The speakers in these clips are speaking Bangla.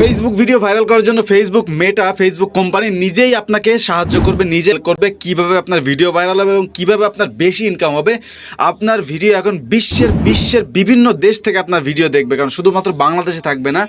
ফেসবুক ভিডিও ভাইরাল করার জন্য ফেসবুক মেটা ফেসবুক কোম্পানি নিজেই আপনাকে সাহায্য করবে, নিজে করবে কীভাবে আপনার ভিডিও ভাইরাল হবে এবং কীভাবে আপনার বেশি ইনকাম হবে। আপনার ভিডিও এখন বিশ্বের বিশ্বের বিভিন্ন দেশ থেকে আপনার ভিডিও দেখবে, কারণ শুধুমাত্র বাংলাদেশে থাকবে না,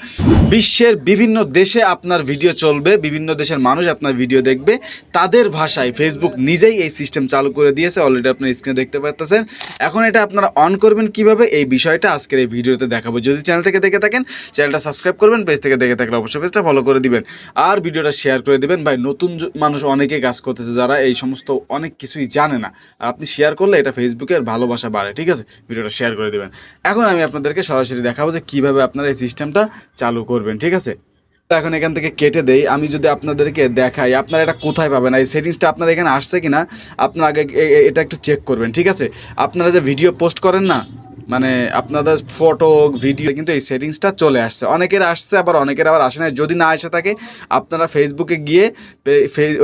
বিশ্বের বিভিন্ন দেশে আপনার ভিডিও চলবে, বিভিন্ন দেশের মানুষ আপনার ভিডিও দেখবে। তাদের ভাষায় ফেসবুক নিজেই এই সিস্টেম চালু করে দিয়েছে অলরেডি আপনার স্ক্রিনে দেখতে পাচ্ছেন এখন এটা আপনারা অন করবেন কীভাবে, এই বিষয়টা আজকের এই ভিডিওতে দেখাবো। যদি চ্যানেল থেকে দেখে থাকেন চ্যানেলটা সাবস্ক্রাইব করবেন পেজ থেকে দেখে থাকলে অবশ্যই পেজটা ফলো করে দিবেন। আর ভিডিওটা শেয়ার করে দিবেন। ভাই, নতুন মানুষ অনেকে কাজ করতেছে যারা এই সমস্ত অনেক কিছুই জানে না। আর আপনি শেয়ার করলে এটা ফেসবুকের ভালোবাসা বাড়ে, ঠিক আছে? ভিডিওটা শেয়ার করে দিবেন। এখন আমি আপনাদেরকে সরাসরি দেখাবো যে কীভাবে আপনারা এই সিস্টেমটা চালু করবেন, ঠিক আছে? এখন এখান থেকে কেটে দেই। আমি যদি আপনাদেরকে দেখাই, আপনারা এটা কোথায় পাবেন এই সেটিংসটা আপনার এখানে আসছে কিনা, আপনারা আগে এটা একটু চেক করবেন, ঠিক আছে? আপনারা যে ভিডিও পোস্ট করেন না মানে আপনাদের ফটো ভিডিও কিন্তু এই সেটিংসটা চলে আসছে। অনেকের আসছে, আবার অনেকের আবার আসে না যদি না এসে থাকে, আপনারা ফেসবুকে গিয়ে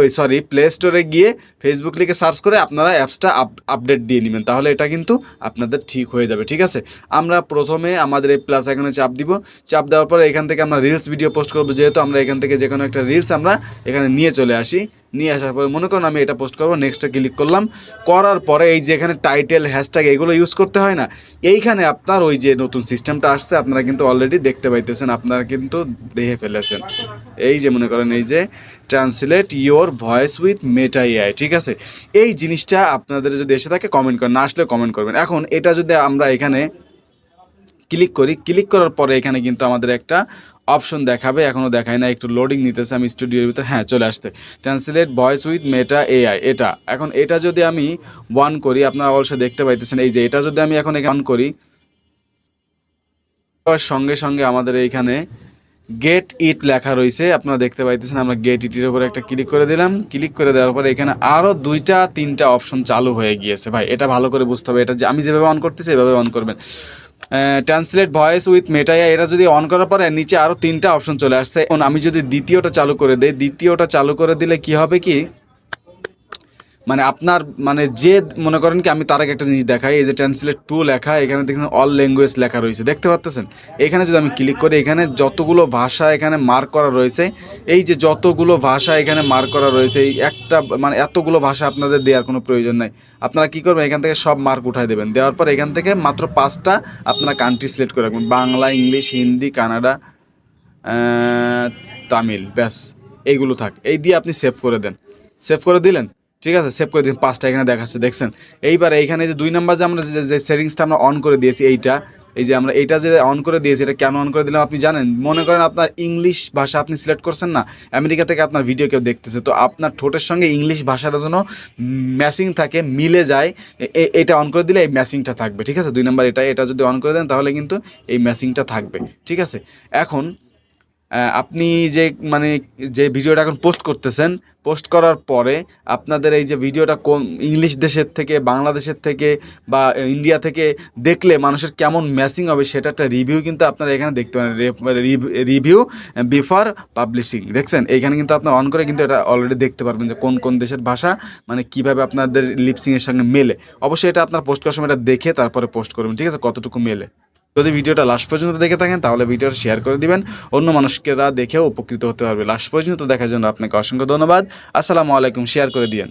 ওই সরি প্লে স্টোরে গিয়ে ফেসবুক লিখে সার্চ করে আপনারা অ্যাপসটা আপডেট দিয়ে নেবেন। তাহলে এটা কিন্তু আপনাদের ঠিক হয়ে যাবে, ঠিক আছে? আমরা প্রথমে আমাদের এই প্লাস এখানে চাপ দিব। চাপ দেওয়ার পরে এখান থেকে আমরা রিলস ভিডিও পোস্ট করব। যেহেতু আমরা এখান থেকে যে কোনো একটা রিলস আমরা এখানে নিয়ে চলে আসি। নিয়ে আসার পরে মনে করুন আমি এটা পোস্ট করব নেক্সটে ক্লিক করলাম। করার পরে এই যে এখানে টাইটেল হ্যাশট্যাগ এগুলো ইউজ করতে হয় না। এইখানে আপনার ওই যে নতুন সিস্টেমটা আসছে, আপনারা কিন্তু অলরেডি দেখতে পাইতেছেন, আপনারা কিন্তু দেখে ফেলেছেন। এই যে মনে করেন, এই যে translate your voice with Meta AI ঠিক আছে? এই জিনিসটা আপনাদের যদি এসে থাকে কমেন্ট করেন না আসলে কমেন্ট করবেন। এখন এটা যদি আমরা এখানে ক্লিক করি ক্লিক করার পরে এখানে কিন্তু আমাদের একটা অপশন দেখাবে এখনও দেখায় না একটু লোডিং নিতেছে, আমি স্টুডিওর ভিতরে হ্যাঁ চলে আসতে translate voice with Meta AI এটা। এখন এটা যদি আমি ওয়ান করি, আপনারা অবশ্যই দেখতে পাইতেছেন, এই যে এটা যদি আমি এখন অন করি সঙ্গে সঙ্গে আমাদের এইখানে গেট ইট লেখা রয়েছে, আপনারা দেখতে পাইতেছেন, আমরা গেট ইটের উপরে একটা ক্লিক করে দিলাম। ক্লিক করে দেওয়ার পরে এখানে আরও দুইটা, তিনটা অপশন চালু হয়ে গিয়েছে। ভাই, এটা ভালো করে বুঝতে হবে, এটা যে আমি যেভাবে অন করতেছি, এভাবে অন করবেন। ট্রান্সলেট ভয়েস উইথ মেটাইয়া এরা যদি অন করার পরে নিচে আরও তিনটা অপশন চলে আসছে আমি যদি দ্বিতীয়টা চালু করে দেই, দ্বিতীয়টা চালু করে দিলে কি হবে কি? মানে আপনার মানে যে মনে করেন কি, আমি তার আগে একটা জিনিস দেখাই, এই যে ট্রান্সলেট টু লেখা, এখানে দেখছেন অল ল্যাঙ্গুয়েজ লেখা রয়েছে, দেখতে পাচ্ছেন এখানে যদি আমি ক্লিক করি, এখানে যতগুলো ভাষা এখানে মার্ক করা রয়েছে, এই যে যতগুলো ভাষা এখানে মার্ক করা রয়েছে, এই একটা মানে এতগুলো ভাষা আপনাদের দেওয়ার কোনো প্রয়োজন নাই। আপনারা কি করবেন, এখান থেকে সব মার্ক উঠাই দেবেন, দেওয়ার পর এখান থেকে মাত্র পাঁচটা আপনারা কান্ট্রি সিলেক্ট করে রাখবেন, বাংলা, ইংলিশ, হিন্দি, কানাডা তামিল, ব্যাস, এইগুলো থাক, এই দিয়ে আপনি সেভ করে দেন। সেভ করে দিলেন ঠিক আছে? সেভ করে দিন, পাঁচটা এখানে দেখাচ্ছে, দেখছেন? এইবার এইখানে যে দুই নাম্বার যে আমরা যে- সেটিংসটা আমরা অন করে দিয়েছি এইটা, এই যে আমরা এটা যে অন করে দিয়েছি, এটা কেন অন করে দিলাম আপনি জানেন? মনে করেন আপনার ইংলিশ ভাষা আপনি সিলেক্ট করছেন না, আমেরিকা থেকে আপনার ভিডিও কেউ দেখতেছে, তো আপনার ঠোঁটের সঙ্গে ইংলিশ ভাষাটা যেন ম্যাচিং থাকে, মিলে যায় এটা অন করে দিলে এই ম্যাচিংটা থাকবে, ঠিক আছে? দুই নাম্বার এটা এটা যদি অন করে দেন, তাহলে কিন্তু এই ম্যাচিংটা থাকবে, ঠিক আছে? এখন আপনি যে মানে যে ভিডিওটা এখন পোস্ট করতেছেন, পোস্ট করার পরে আপনাদের এই যে ভিডিওটা কোন, ইংলিশ দেশের থেকে, বাংলাদেশের থেকে বা ইন্ডিয়া থেকে দেখলে মানুষের কেমন ম্যাচিং হবে সেটা একটা রিভিউ কিন্তু আপনারা এখানে দেখতে পারেন। রিভিউ বিফোর পাবলিশিং দেখছেন? এখানে কিন্তু আপনার অন করে কিন্তু এটা অলরেডি দেখতে পারবেন যে কোন কোন দেশের ভাষা মানে কীভাবে আপনাদের লিপসিংয়ের সঙ্গে মেলে। অবশ্যই এটা আপনার পোস্ট করার সময় এটা দেখে তারপরে পোস্ট করবেন। ঠিক আছে? কতটুকু মেলে? যদি ভিডিওটা লাস্ট পর্যন্ত দেখে থাকেন, তাহলে ভিডিওটা শেয়ার করে দিবেন। অন্য মানুষকেরা দেখেও উপকৃত হতে পারবে। লাস্ট পর্যন্ত দেখার জন্য আপনাকে অসংখ্য ধন্যবাদ। আসসালামু আলাইকুম শেয়ার করে দিয়েন।